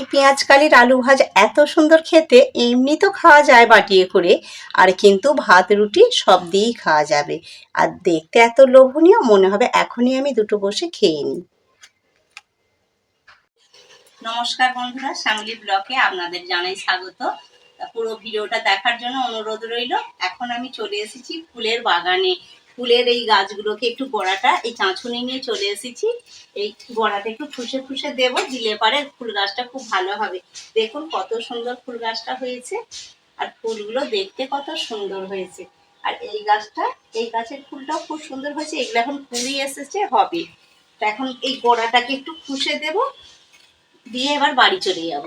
এই পেঁয়াজ কালির আলু ভাজা এত সুন্দর খেতে, এমনি তো খাওয়া যায় বাটিয়ে করে। আর কিন্তু ভাত, রুটি সব দিয়েই খাওয়া যাবে। আর দেখতে এত লোভনীয়, মনে হবে এখনই আমি দুটো বসে খেয়ে নিই। নমস্কার বন্ধুরা সামলি ব্লকে আপনাদের জানাই স্বাগত। পুরো ভিডিওটা দেখার জন্য অনুরোধ রইল, এখন আমি চলে এসেছি ফুলের বাগানে। ফুলের এই গাছগুলোকে একটু গোড়াটা, এই চাঁচুনি নিয়ে চলে এসেছি। এই গোড়াটা একটু ফুসে ফুসে দেবো, দিলে পারে ফুল গাছটা খুব ভালো হবে। দেখুন কত সুন্দর ফুল গাছটা হয়েছে, আর ফুলগুলো দেখতে কত সুন্দর হয়েছে। আর এই গাছটা, এই গাছের ফুলটাও খুব সুন্দর হয়েছে, এগুলো এখন ফুলই এসেছে, হবে। তো এখন এই গোড়াটাকে একটু ফুসে দেব, দিয়ে এবার বাড়ি চলে যাব।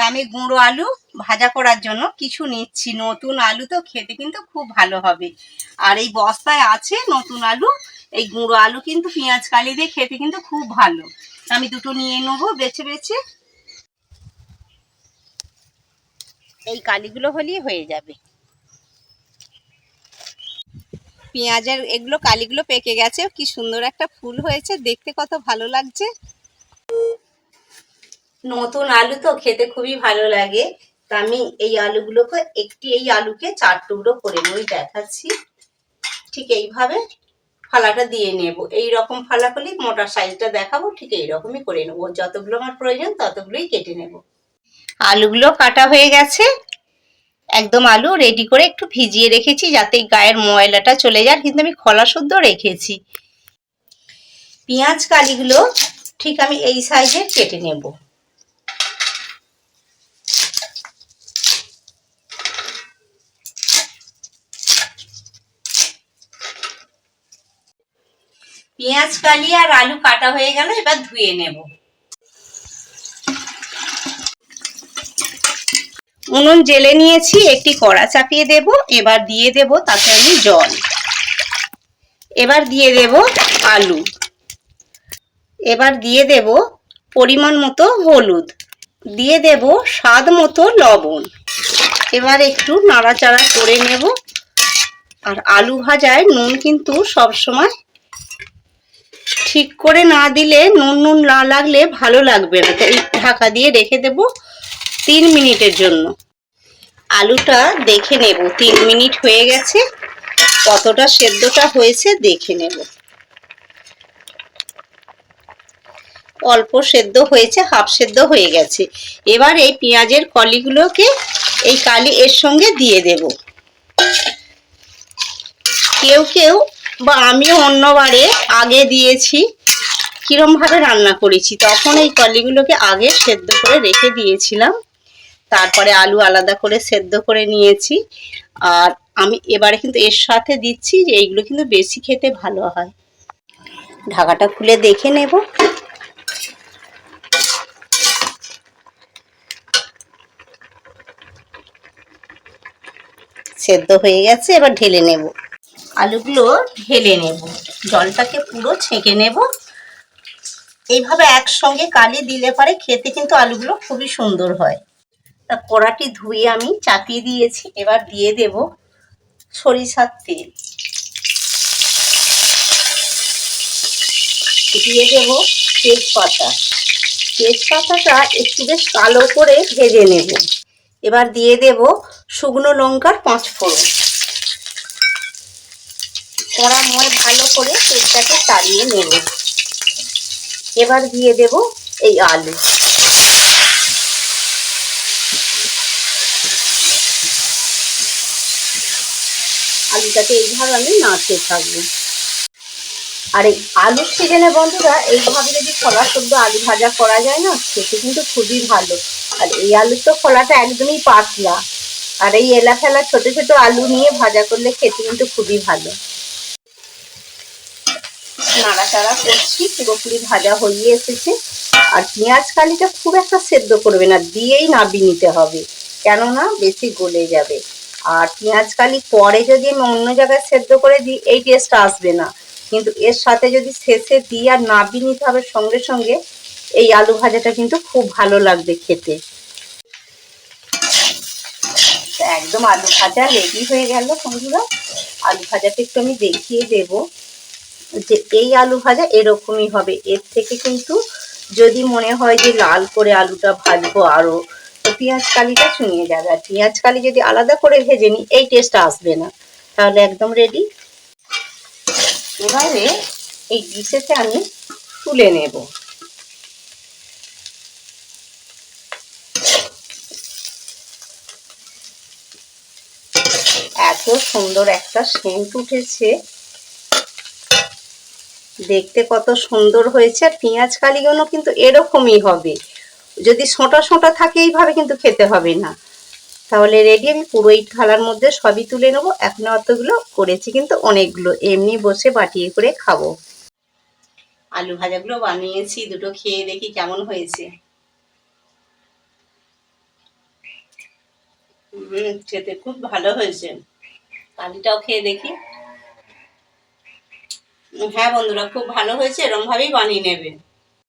তা আমি গুঁড়ো আলু ভাজা করার জন্য কিছু নিচ্ছি। নতুন আলু তো খেতে কিন্তু খুব ভালো হবে। আর এই বস্তায় আছে নতুন আলু। এই গুঁড়ো আলু কিন্তু পেঁয়াজ কালি দিয়ে খেতে কিন্তু খুব ভালো। আমি দুটো নিয়ে নেব বেছে বেছে। এই কালিগুলো হলেই হয়ে যাবে। পেঁয়াজের এগুলো কালিগুলো পেকে গেছে। কি সুন্দর একটা ফুল হয়েছে। দেখতে কত ভালো লাগছে। নতুন আলু তো খেতে খুবই ভালো লাগে। তা আমি এই আলুগুলোকে একটি এই আলুকে চার টুকরো করে নেই, দেখাচ্ছি। ঠিক এইভাবে ফালাটা দিয়ে নেব। এই রকম ফালা করলে মোটা সাইজটা দেখাবো, ঠিক এই রকমই করে নেব। যতগুলো আমার প্রয়োজন ততগুলোই কেটে নেব। আলুগুলো কাটা হয়ে গেছে। একদম আলু রেডি করে একটু ভিজিয়ে রেখেছি যাতে গায়ের ময়লাটা চলে যায়। কিন্তু আমি খোলা শুদ্ধ রেখেছি। পেঁয়াজ কালিগুলো ঠিক আমি এই সাইজে কেটে নেব। পেঁয়াজ, কালি আর আলু কাটা হয়ে গেল, এবার ধুয়ে নেব। উনুন জেলে নিয়েছি, একটি কড়া চাপিয়ে দেব, এবার দিয়ে দেব তাতে আমি জল। এবার দিয়ে দেব আলু। এবার দিয়ে দেব পরিমাণ মতো হলুদ। দিয়ে দেব স্বাদ মতো লবণ। এবার একটু নাড়াচাড়া করে নেব। আর আলু ভাজায় নুন কিন্তু সব সময় ঠিক করে না দিলে নুন নুন না লাগলে ভালো লাগবে না। তাই ঢাকা দিয়ে রেখে দেব তিন মিনিটের জন্য। আলুটা দেখে নেব। তিন মিনিট হয়ে গেছে। কতটা সেদ্ধটা হয়েছে দেখে নেব। অল্প সেদ্ধ হয়েছে, হাফ সেদ্ধ হয়ে গেছে। এবার এই পেঁয়াজের কলিগুলোকে এই কালি এর সঙ্গে দিয়ে দেব। কেউ কেউ বা আমিও অন্যবারে আগে দিয়েছি কিরমভাবে রান্না করেছি, তখন এই কলিগুলোকে আগে সেদ্ধ করে রেখে দিয়েছিলাম। তারপরে আলু আলাদা করে সেদ্ধ করে নিয়েছি। আর আমি এবারে কিন্তু এর সাথে দিচ্ছি যে এইগুলো কিন্তু বেশি খেতে ভালো হয়। ঢাকাটা খুলে দেখে নেব। সেদ্ধ হয়ে গেছে, এবার ঢেলে নেব। আলুগুলো ঢেলে নেব। জলটাকে পুরো ছেঁকে নেব। এইভাবে একসঙ্গে কালি দিলে পারে খেতে কিন্তু আলুগুলো খুবই সুন্দর হয়। তা কড়াটি ধুয়ে আমি চাপিয়ে দিয়েছি, এবার দিয়ে দেব সরিষার তেল। দিয়ে দেব তেজপাতা। তেজপাতাটা একটু বেশ কালো করে ভেজে নেব। এবার দিয়ে দেব শুকনো লঙ্কার পাঁচ ফোড়ন কড়া ময় ভালো করে তেলটাকে তাড়িয়ে নেব। এবার দিয়ে দেব এই আলু। আলুটাকে এইভাবে আমি নাড়তে থাকব। আর এই আলুর সিজনে বন্ধুরা, এইভাবে যদি খোলা শুদ্ধ আলু ভাজা করা যায় না, খেতে কিন্তু খুবই ভালো। আর এই আলুর তো খোলাটা একদমই পাতলা। আর এই এলা ফেলা ছোট ছোট আলু নিয়ে ভাজা করলে খেতে কিন্তু খুবই ভালো। নাড়াচাড়া করছি, পুরোপুরি ভাজা হয়ে এসেছে। আর পেঁয়াজ কালিটা খুব একটা সেদ্ধ করবে না, দিয়েই নাবি নিতে হবে, কেননা বেশি গলে যাবে। আর পেঁয়াজ কালি পরে যদি আমি অন্য জায়গায় সেদ্ধ করে দিই, এই টেস্ট আসবে না। কিন্তু এর সাথে যদি শেষে দিই আর নাবি নিতে হবে সঙ্গে সঙ্গে, এই আলু ভাজাটা কিন্তু খুব ভালো লাগবে খেতে। একদম আলু ভাজা রেডি হয়ে গেল বন্ধুরা। আলু ভাজাটা একটু আমি দেখিয়ে দেব। যে এই আলু ভাজা এরকমই হবে। এর থেকে কিন্তু যদি মনে হয় যে লাল করে আলুটা ভাজবো আরও, তো পেঁয়াজ কালিটা চুনিয়ে যাবে। আর পেঁয়াজ কালি যদি আলাদা করে ভেজে নিই, এই টেস্টটা আসবে না। তাহলে একদম রেডি এবারে এই ডিশেতে আমি তুলে নেব। এত সুন্দর একটা সেন্ট উঠেছে। দেখতে কত সুন্দর হয়েছে, আর পেঁয়াজ কালিগুলো কিন্তু এরকমই হবে। যদি সোঁটা সোঁটা থাকে, এইভাবে কিন্তু খেতে হবে না। তাহলে রেডি আমি পুরো এই থালার মধ্যে সবই তুলে নেব। এখন অতগুলো করেছি কিন্তু অনেকগুলো। এমনি বসে বাটিয়ে করে খাব। আলু ভাজাগুলো বানিয়েছি, দুটো খেয়ে দেখি কেমন হয়েছে। খেতে খুব ভালো হয়েছে। কালিটাও খেয়ে দেখি। হ্যাঁ বন্ধুরা খুব ভালো হয়েছে এরমভাবেই বানিয়ে নেবেন